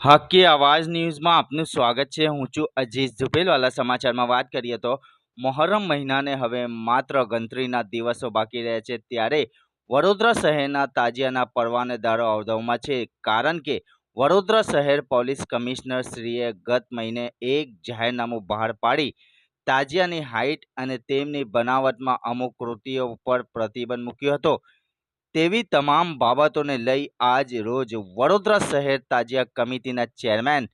હકી આવાજ ન્યૂઝમાં આપનું સ્વાગત છે. હું છું અજીઝ ઝુપેલવાલા. સમાચારમાં વાત કરીએ તો મોહરમ મહિનાને હવે માત્ર ગણતરીના દિવસો બાકી રહ્યા છે. ત્યારે વડોદરા શહેરના તાજિયાના પરવાનેદારો અવધવમાં છે. કારણ કે વડોદરા શહેર પોલીસ કમિશનર શ્રીએ ગત મહિને એક જાહેરનામું બહાર પાડી. તાજિયાની હાઇટ અને તેમની બનાવટમાં અમુક કૃતિઓ પર પ્રતિબંધ મૂક્યો હતો. તેવી તમામ બાબતોને લઈ આજ રોજ વડોદરા શહેર તાજિયા કમિટીના ચેરમેન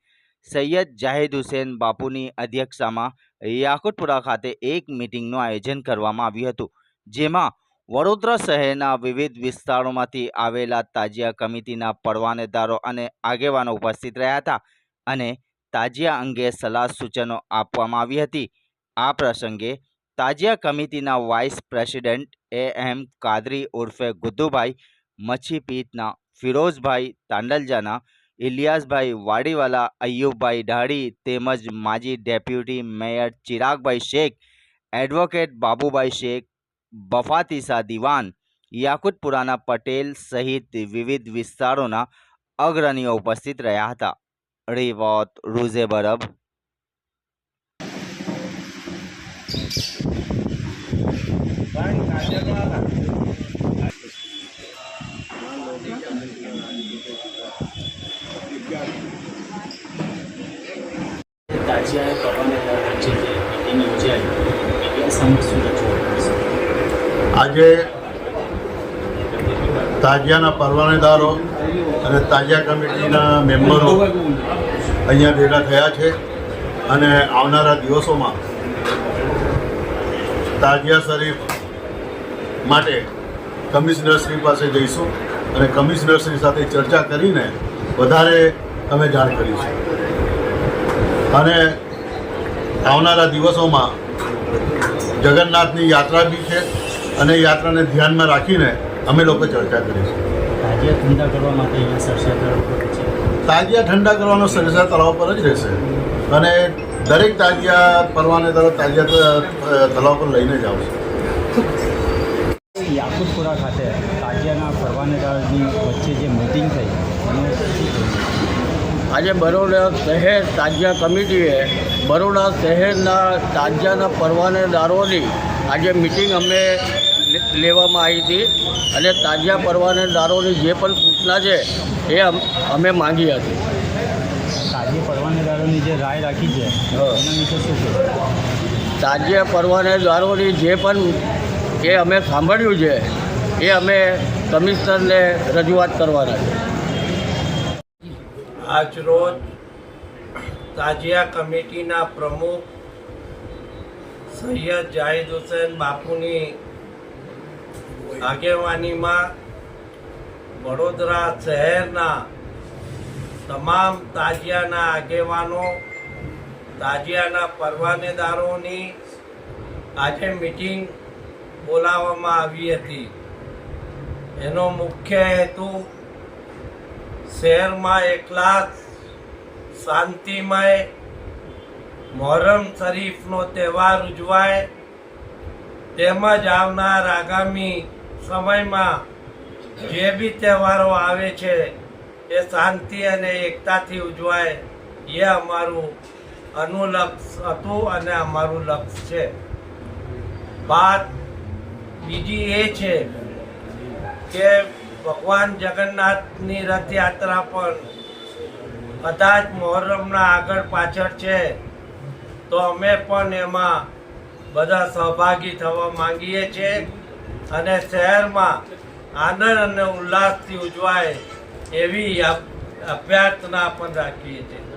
સૈયદ જાહિદ હુસેન બાપુની અધ્યક્ષતામાં યાકુટપુરા ખાતે એક મિટિંગનું આયોજન કરવામાં આવ્યું હતું, જેમાં વડોદરા શહેરના વિવિધ વિસ્તારોમાંથી આવેલા તાજિયા કમિટીના પરવાનેદારો અને આગેવાનો ઉપસ્થિત રહ્યા હતા અને તાજિયા અંગે સલાહ સૂચનો આપવામાં આવી હતી. આ પ્રસંગે તાજિયા કમિટીના વાઇસ પ્રેસિડેન્ટ એ એમ કાદરી ઉર્ફે ગુદ્દુભાઈ મચ્છીપીટના ફિરોઝભાઈ તાંડલજાના, ઇલિયાસભાઈ વાડીવાલા અય્યુબભાઈ ઢાળી તેમજ માજી deputy mayor Chiragbhai Shaikh, advocate Babubhai Shaikh, Bafatisa Diwan, યાકુતપુરાના Patel સહિત વિવિધ વિસ્તારોના અગ્રણીઓ ઉપસ્થિત રહ્યા હતા. રિવોત રૂઝે આજે તાજિયાના પરવાનેદારો અને તાજિયા કમિટીના મેમ્બરો અહીંયા ભેગા થયા છે અને આવનારા દિવસોમાં તાજિયા શરીફ માટે કમિશનરશ્રી પાસે જઈશું અને કમિશનરશ્રી સાથે ચર્ચા કરીને વધારે અમે જાણ કરીશું. અને આવનારા દિવસોમાં જગન્નાથની યાત્રા બી છે અને યાત્રાને ધ્યાનમાં રાખીને અમે લોકો ચર્ચા કરીશું. તાજિયા ઠંડા કરવા માટે અહીંયા સરસા તરફ છે. તાજિયા ઠંડા કરવાનો સરસા તળાવ પર જ રહેશે. અને દરેક તાજિયા પરવાનેદારો તાજિયા ત- તળાવ પર લઈને જ આવશે યાકુતપુરા ખાતે તાજિયાના પરવાનેદારની વચ્ચે જે મિટિંગ થઈ? આજે બરોડા શહેર તાજિયા કમિટીએ બરોડા શહેરના તાજિયાના પરવાનેદારોની આજે મિટિંગ અમે લેવામાં આવી હતી અને તાજિયા પરવાનેદારોની જે પણ સૂચના છે એ અમે માંગી હતી તાજિયા પરવાનેદારોની જે રાય રાખી છે. એના વિશે શું છે તાજિયા પરવાનેદારોની જે પણ એ અમે સાંભળ્યું છે એ અમે કમિશનરને રજૂઆત કરવાના છે આજરોજ તાજિયા કમિટીના પ્રમુખ સૈયદ જાહિદ હુસેન બાપુની આગેવાનીમાં વડોદરા શહેરના તમામ તાજિયાના આગેવાનો, તાજિયાના પરવાનેદારોની આજે મિટિંગ બોલાવવામાં આવી હતી. એનો મુખ્ય હેતુ શહેરમાં એકલા શાંતિમય મોહરમ શરીફનો તહેવાર ઉજવાય તેમજ આવનાર આગામી સમયમાં જે બી તહેવારો આવે છે એ શાંતિ અને એકતાથી ઉજવાય એ અમારું અનુલક્ષ હતું અને અમારું લક્ષ છે. વાત બીજી એ છે કે ભગવાન જગન્નાથની રથયાત્રા પણ કદાચ મોહરમના આગળ પાછળ છે. તો અમે પણ એમાં બધા સહભાગી થવા માંગીએ છીએ અને શહેરમાં આનંદ અને ઉલ્લાસથી ઉજવાય એવી અભ્યર્થના પણ રાખીએ છીએ.